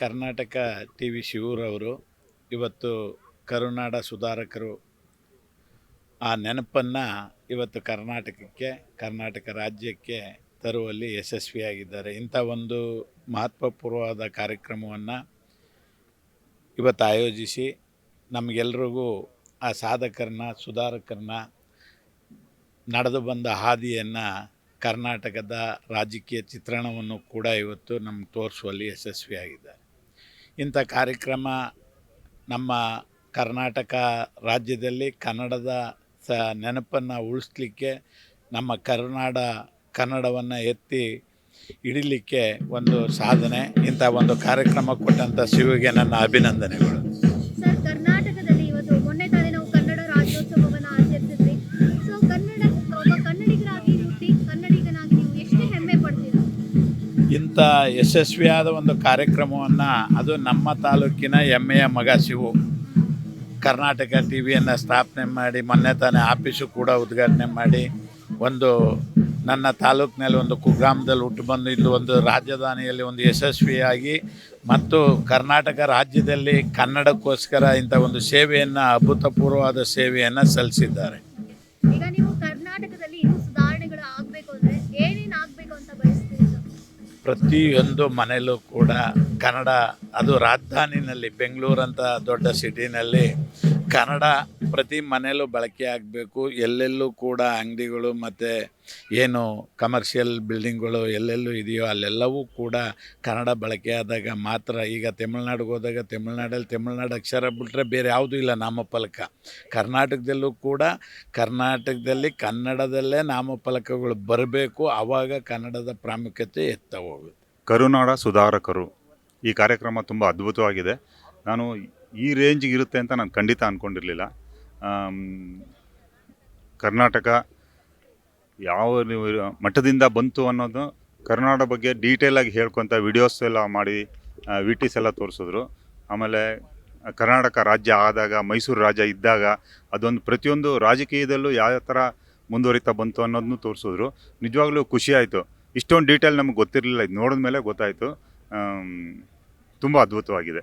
Karnataka T V ಶಿವೂರವರು ಇವತ್ತು ಕರುನಾಡ ಸುಧಾರಕರು ಆ ನೆನಪನ್ನು ಇವತ್ತು ಕರ್ನಾಟಕಕ್ಕೆ, ಕರ್ನಾಟಕ ರಾಜ್ಯಕ್ಕೆ ತರುವಲ್ಲಿ ಯಶಸ್ವಿಯಾಗಿದ್ದಾರೆ. ಇಂಥ ಒಂದು ಮಹತ್ವಪೂರ್ವವಾದ ಕಾರ್ಯಕ್ರಮವನ್ನು ಇವತ್ತು ಆಯೋಜಿಸಿ ನಮಗೆಲ್ರಿಗೂ ಆ ಸಾಧಕರನ್ನ, ಸುಧಾರಕರನ್ನ ನಡೆದು ಬಂದ ಹಾದಿಯನ್ನು ಕರ್ನಾಟಕದ ರಾಜಕೀಯ ಚಿತ್ರಣವನ್ನು ಕೂಡ ಇವತ್ತು ನಮ್ಗೆ ತೋರಿಸುವಲ್ಲಿ ಯಶಸ್ವಿಯಾಗಿದ್ದಾರೆ. ಇಂಥ ಕಾರ್ಯಕ್ರಮ ನಮ್ಮ ಕರ್ನಾಟಕ ರಾಜ್ಯದಲ್ಲಿ ಕನ್ನಡದ ಸ ನೆನಪನ್ನು ಉಳಿಸ್ಲಿಕ್ಕೆ, ನಮ್ಮ ಕರುನಾಡ ಕನ್ನಡವನ್ನು ಎತ್ತಿ ಹಿಡಿಲಿಕ್ಕೆ ಒಂದು ಸಾಧನೆ. ಇಂಥ ಒಂದು ಕಾರ್ಯಕ್ರಮ ಕೊಟ್ಟಂಥ ಶಿವಿಗೆ ನನ್ನ ಅಭಿನಂದನೆಗಳು. ಇಂಥ ಯಶಸ್ವಿಯಾದ ಒಂದು ಕಾರ್ಯಕ್ರಮವನ್ನು ಅದು ನಮ್ಮ ತಾಲೂಕಿನ ಹೆಮ್ಮೆಯ ಮಗ ಶಿವು. ಕರ್ನಾಟಕ ಟಿ ವಿಯನ್ನು ಸ್ಥಾಪನೆ ಮಾಡಿ, ಮೊನ್ನೆ ತಾನೇ ಆಫೀಸು ಕೂಡ ಉದ್ಘಾಟನೆ ಮಾಡಿ, ಒಂದು ನನ್ನ ತಾಲೂಕಿನಲ್ಲಿ ಒಂದು ಕುಗ್ರಾಮದಲ್ಲಿ ಹುಟ್ಟು ಬಂದು ಇಲ್ಲಿ ಒಂದು ರಾಜಧಾನಿಯಲ್ಲಿ ಒಂದು ಯಶಸ್ವಿಯಾಗಿ ಮತ್ತು ಕರ್ನಾಟಕ ರಾಜ್ಯದಲ್ಲಿ ಕನ್ನಡಕ್ಕೋಸ್ಕರ ಇಂಥ ಒಂದು ಸೇವೆಯನ್ನು, ಅಭೂತಪೂರ್ವವಾದ ಸೇವೆಯನ್ನು ಸಲ್ಲಿಸಿದ್ದಾರೆ. ಪ್ರತಿಯೊಂದು ಮನೆಯಲ್ಲೂ ಕೂಡ ಕನ್ನಡ ಅದು ರಾಜಧಾನಿನಲ್ಲಿ ಬೆಂಗಳೂರಂಥ ದೊಡ್ಡ ಸಿಟಿನಲ್ಲಿ ಕನ್ನಡ ಪ್ರತಿ ಮನೆಯಲ್ಲೂ ಬಳಕೆ ಆಗಬೇಕು. ಎಲ್ಲೆಲ್ಲೂ ಕೂಡ ಅಂಗಡಿಗಳು ಮತ್ತು ಏನು ಕಮರ್ಷಿಯಲ್ ಬಿಲ್ಡಿಂಗ್ಗಳು ಎಲ್ಲೆಲ್ಲೂ ಇದೆಯೋ ಅಲ್ಲೆಲ್ಲವೂ ಕೂಡ ಕನ್ನಡ ಬಳಕೆ ಆದಾಗ ಮಾತ್ರ ಈಗ ತಮಿಳ್ನಾಡಿಗೆ ಹೋದಾಗ ತಮಿಳ್ನಾಡಲ್ಲಿ ತಮಿಳ್ನಾಡು ಅಕ್ಷರ ಬಿಟ್ಟರೆ ಬೇರೆ ಯಾವುದೂ ಇಲ್ಲ ನಾಮಫಲಕ. ಕರ್ನಾಟಕದಲ್ಲೂ ಕೂಡ ಕರ್ನಾಟಕದಲ್ಲಿ ಕನ್ನಡದಲ್ಲೇ ನಾಮಫಲಕಗಳು ಬರಬೇಕು. ಆವಾಗ ಕನ್ನಡದ ಪ್ರಾಮುಖ್ಯತೆ ಎತ್ತ ಹೋಗುತ್ತೆ. ಕರುನಾಡ ಸುಧಾರಕರು. ಈ ಕಾರ್ಯಕ್ರಮ ತುಂಬ ಅದ್ಭುತವಾಗಿದೆ. ನಾನು ಈ ರೇಂಜಿಗೆ ಇರುತ್ತೆ ಅಂತ ನಾನು ಖಂಡಿತ ಅಂದ್ಕೊಂಡಿರಲಿಲ್ಲ ಕರ್ನಾಟಕ ಯಾವ ಮಠದಿಂದ ಬಂತು ಅನ್ನೋದು ಕರ್ನಾಟಕ ಬಗ್ಗೆ ಡೀಟೇಲಾಗಿ ಹೇಳ್ಕೊತ ವಿಡಿಯೋಸ್ ಎಲ್ಲ ಮಾಡಿ ವಿಟೀಸ್ ಎಲ್ಲ ತೋರಿಸಿದ್ರು. ಆಮೇಲೆ ಕರ್ನಾಟಕ ರಾಜ್ಯ ಆದಾಗ, ಮೈಸೂರು ರಾಜ್ಯ ಇದ್ದಾಗ ಅದೊಂದು ಪ್ರತಿಯೊಂದು ರಾಜಕೀಯದಲ್ಲೂ ಯಾವ ಥರ ಮುಂದುವರಿತಾ ಬಂತು ಅನ್ನೋದನ್ನು ತೋರಿಸಿದ್ರು. ನಿಜವಾಗ್ಲೂ ಖುಷಿಯಾಯಿತು ಇಷ್ಟೊಂದು ಡೀಟೇಲ್ ನಮಗೆ ಗೊತ್ತಿರಲಿಲ್ಲ. ಇದು ನೋಡಿದ ಮೇಲೆ ಗೊತ್ತಾಯಿತು ತುಂಬ ಅದ್ಭುತವಾಗಿದೆ.